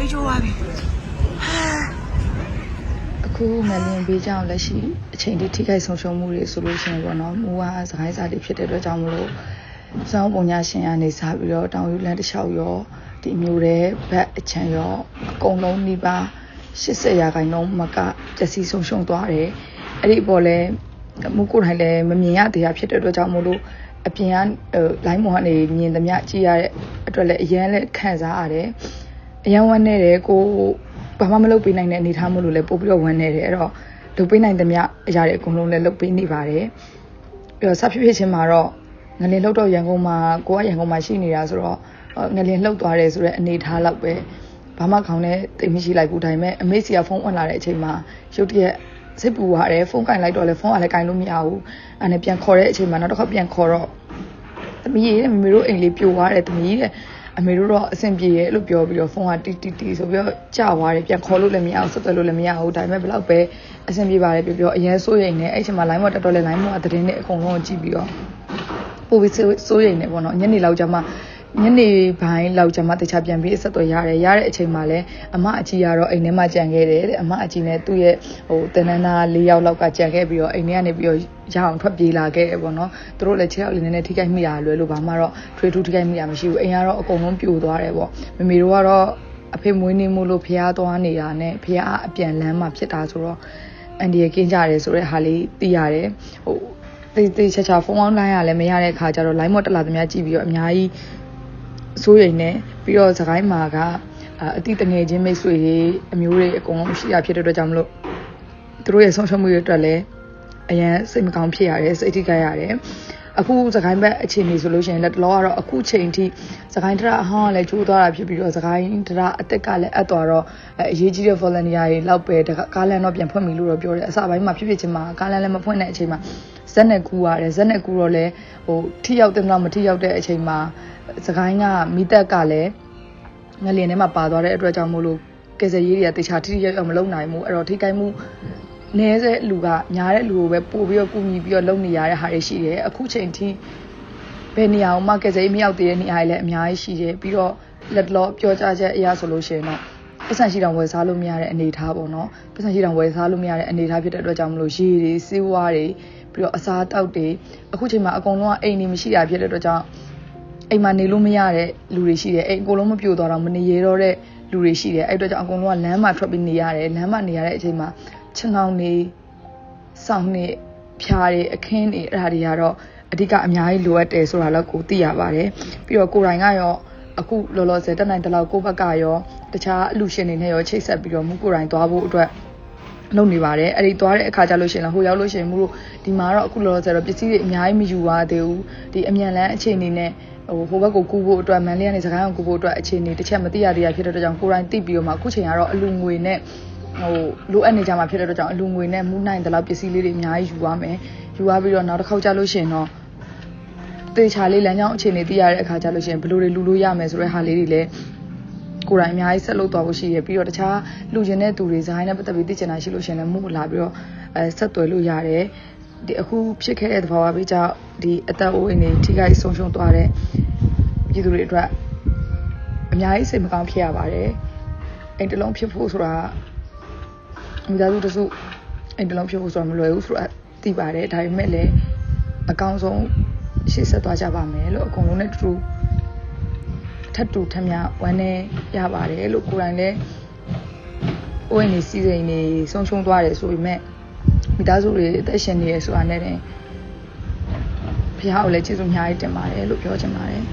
ကြီးကျိုးသွားပြီအခုငလင်ပေးကြောင်းလက်ရှိအချိန်တိထိခိုက်ဆုံးရှုံးမှုတွေဆိုလို့ရှိရင်ပေါ့နော်မူဝါစကိုင်းစာတွေဖြစ်တဲ့အတွက်ကြောင့်မလို့စောင်းပုံညာရှင်ကနေစပြီးတော့တောင်ယူလန်တစ်လျှောက်ရောဒီမျိုးတဲ့ဘက်အချံရောအကုန်လုံးနှိပါ80ရာခိုင်နှုန်းမကပျက်စီးဆုံးရှုံးသွားတယ်အဲ့ဒီအပေါ်လဲမူကိုယ်တိုင်လည်းမမြင်ရသေးတာဖြစ်တဲ့အတွက်ကြောင့်မလို့အပြင်ကလိုင်းမော်ကနေမြင်သမျှကြည့်ရတဲ့အတွက်လည်းအရန်လည်းခံစားရတယ် အရန်ဝမ်းနေတယ်ကိုဘာမှမလုပ်ပေးနိုင်တဲ့အနေအထားမျိုးလို့လည်းပို့ပြီးတော့ဝမ်းနေတယ်အဲ့တော့လုပ်ပေးနိုင်သမျှအရာတွေအကုန်လုံးလည်းလုပ်ပေးနေပါတယ်ပြီးတော့ဆက်ဖြစ်ဖြစ်ချင်းမှာတော့ငလင်လှုပ်တော့ရန်ကုန်မှာကိုကရန်ကုန်မှာရှိနေတာဆိုတော့ငလင်လှုပ်သွားတယ်ဆိုတော့အနေအထားလောက်ပဲဘာမှခေါင်းနဲ့တိတ်မရှိလိုက်ဘူးဒါပေမဲ့အမေစီကဖုန်းဝင်လာတဲ့အချိန်မှာရုတ်တရက်စိတ်ပူသွားတယ်ဖုန်းကင်လိုက်တော့လေဖုန်းကလည်းကင်လို့မရဘူးအဲ့နဲ့ပြန်ခေါ်တဲ့အချိန်မှာနောက်တစ်ခါပြန်ခေါ်တော့သမီးရဲ့မမေတို့အိမ်လေးပြိုသွားတယ်သမီးတဲ့ အမေတို့တော့အဆင်ပြေရဲ့လို့ပြောပြီးတော့ဖုန်းကတီတီတီဆိုပြီးတော့ကြာသွားတယ်ပြန်ခေါ်လို့လည်းမရဘူးဆက်သွယ်လို့လည်းမရဘူးဒါပေမဲ့ဘလောက်ပဲအဆင်ပြေပါတယ်ပြောပြောအရင်စိုးရိမ်နေအဲ့ချိန်မှာ line ပေါ်တက်တော့လဲ line ပေါ်ကသတင်းတွေအကုန်လုံးကိုကြည့်ပြီးတော့ပို့ပြီးစိုးရိမ်နေပေါ့နော်ညနေလောက်ကျမှ ညနေပိုင်းလောက်ကျမှတခြားပြန်ပြီးအဆက်သွယ်ရတယ်ရတဲ့အချိန်မှာလည်းအမအကြီးကတော့အိမ်ထဲမှာကြံခဲ့တယ်တဲ့အမအကြီးနဲ့သူ့ရဲ့ဟိုတနန်းနာ၄ယောက်လောက်ကကြံခဲ့ပြီးတော့အိမ်ထဲကနေပြီးတော့ရအောင်ထွက်ပြေးလာခဲ့တယ်ပေါ့နော်သူတို့လည်းခြေထောက်လေးနည်းနည်းထိခိုက်မိတာလွယ်လို့ဘာမှတော့ထွေးထူးထိခိုက်မိတာမရှိဘူးအိမ်ကတော့အကုန်လုံးပြိုသွားတယ်ပေါ့မမေတို့ကတော့အဖေမွေးနေမှုလို့ဖះသွားနေတာနဲ့ဖះအပြန်လမ်းမှာဖြစ်တာဆိုတော့အန်ဒီရကင်းကြတယ်ဆိုတဲ့ဟာလေးသိရတယ်ဟိုတေးသေးချာချာဖုန်းအောင်လိုင်းရလည်းမရတဲ့ခါကျတော့ line မော့တက်လာသမျှကြည့်ပြီးတော့အများကြီး စိုးရိမ်နေပြီးတော့စကိုင်းမှာကအတိတငယ်ချင်းမိတ်ဆွေတွေအမျိုးတွေအကုန်လုံးရှိရဖြစ်တဲ့အတွက်ကြောင့်မလို့သူတို့ရဲ့ဆုံးရှုံးမှုတွေအတွက်လည်းအရန်စိတ်မကောင်းဖြစ်ရတယ်စိတ်ထိခိုက်ရတယ်အခုစကိုင်းဘက်အခြေအနေဆိုလို့ရှိရင်လက်တလောကတော့အခုချိန်ထိစကိုင်းတရအဟောင်းကလည်းကျိုးသွားတာဖြစ်ပြီးတော့စကိုင်းတရအသက်ကလည်းအပ်သွားတော့အရေးကြီးတဲ့ volunteer တွေလောက်ပဲကားလန်တော့ပြန်ဖွင့်ပြီလို့တော့ပြောတယ်အစပိုင်းမှာဖြစ်ဖြစ်ချင်းမှာကားလန်လည်းမဖွင့်တဲ့အချိန်မှာ ဇက်နဲ့ကူရတယ်ဇက်နဲ့ကူတော့လည်းဟိုထိရောက်တယ်မလားမထိရောက်တဲ့အချိန်မှာစကိုင်းကမိသက်ကလည်းငလျင်ထဲမှာပါသွားတဲ့အတွက်ကြောင့်မို့လို့ကယ်ဆယ်ရေးတွေကတခြားထိထိရောက်ရောက်မလုပ်နိုင်ဘူးအဲ့တော့ထိခိုက်မှုနည်းတဲ့လူကညားတဲ့လူကိုပဲပို့ပြီးတော့ကူညီပြီးတော့လုပ်နေရတဲ့ဟာတွေရှိတယ်အခုချိန်ထိဘယ်နေရာမှာကယ်ဆယ်ရေးမရောက်သေးတဲ့နေရာတွေလည်းအများကြီးရှိတယ်ပြီးတော့လက်လောပြောကြချက်အရာဆိုလို့ရှိရင်တော့ပတ်စံရှိတောင်ဝယ်စားလို့မရတဲ့အနေအထားပေါ့နော်ပတ်စံရှိတောင်ဝယ်စားလို့မရတဲ့အနေအထားဖြစ်တဲ့အတွက်ကြောင့်မလို့ရေတွေစေးဝါးတွေ ပြီးတော့အစားတောက်တွေအခုချိန်မှာအကုန်လုံးကအိမ်နေမရှိတာဖြစ်တဲ့အတွက်ကြောင့်အိမ်မှာနေလို့မရတဲ့လူတွေရှိတယ်အိမ်အကုန်လုံးမပြိုသွားတော့မနေရတော့တဲ့လူတွေရှိတယ်အဲ့အတွက်ကြောင့်အကုန်လုံးကလမ်းမှာထွက်ပြီးနေရတယ်လမ်းမှာနေရတဲ့အချိန်မှာခြံောင်နေစောင်းနေဖြားတွေအခင်းတွေအဲ့ဒါတွေကတော့အဓိကအများကြီးလိုအပ်တယ်ဆိုတာတော့ကိုသိရပါတယ်ပြီးတော့ကိုယ်တိုင်ကရောအခုလောလောဆယ်တက်နိုင်တဲ့လောက်ကိုယ့်ဘက်ကရောတခြားအလူရှင်တွေနဲ့ရောချိတ်ဆက်ပြီးတော့မူကိုယ်တိုင်သွားဖို့အတွက် လုပ်နေပါတယ်အဲ့ဒီသွားတဲ့အခါကျလို့ရှိရင်လည်းဟိုရောက်လို့ရှိရင်မူတို့ဒီမှာတော့အခုလောလောဆယ်တော့ပစ္စည်းတွေအများကြီးမယူပါသေးဘူးဒီအမြန်လန်းအခြေအနေနဲ့ဟိုဟိုဘက်ကိုကူဖို့အတွက်မန်လေးကနေစကိုင်းကိုကူဖို့အတွက်အခြေအနေတစ်ချက်မသိရသေးရဖြစ်တဲ့အတွက်ကြောင့်ကိုယ်တိုင်သိပြီးတော့မှအခုချိန်ကတော့အလူငွေနဲ့ဟိုလိုအပ်နေကြမှာဖြစ်တဲ့အတွက်ကြောင့်အလူငွေနဲ့မူနိုင်တဲ့လောက်ပစ္စည်းလေးတွေအများကြီးယူရမယ်ယူရပြီးတော့နောက်တစ်ခေါက်ကြာလို့ရှိရင်တော့တေချာလေးလမ်းကြောင်းအခြေအနေသိရတဲ့အခါကျလို့ရှိရင်ဘယ်လိုတွေလူလို့ရမယ်ဆိုတဲ့ဟာလေးတွေလည်း ကိုယ်တိုင်အများကြီးဆက်လုပ်သွားဖို့ရှိရပြီးတော့တခြားလူကျင်တဲ့သူတွေဇိုင်းနဲ့ပတ်သက်ပြီးသိချင်တာရှိလို့ရှိရင်လည်းမှုလာပြီးတော့အဲဆက်သွယ်လို့ရတယ်ဒီအခုဖြစ်ခဲ့တဲ့သဘာဝဘေးကြောင့်ဒီအသက်အိုးအိမ်တွေထိခိုက်ဆုံးရှုံးသွားတဲ့ပြည်သူတွေအတွက်အများကြီးစိတ်မကောင်းဖြစ်ရပါတယ်အိမ်တစ်လုံးဖြစ်ဖို့ဆိုတာမိသားစုတစုအိမ်တစ်လုံးဖြစ်ဖို့ဆိုတာမလွယ်ဘူးဆိုတာသိပါတယ်ဒါပေမဲ့လည်းအကောင်းဆုံးရှေ့ဆက်သွားကြပါမယ်လို့အကုန်လုံးနဲ့တူတူ ထပ်တူထပ်မြဝမ်းနေရပါတယ်လို့ကိုယ်တိုင်လည်းအိုးအိမ်နေစီးစိမ်နေဆုံးရှုံးသွားတယ်ဆိုပေမဲ့မိသားစုတွေအသက်ရှင်နေရဆိုတာနဲ့တင်ဖះကိုလည်းကျေးဇူးအများကြီးတင်ပါတယ်လို့ပြောချင်ပါတယ်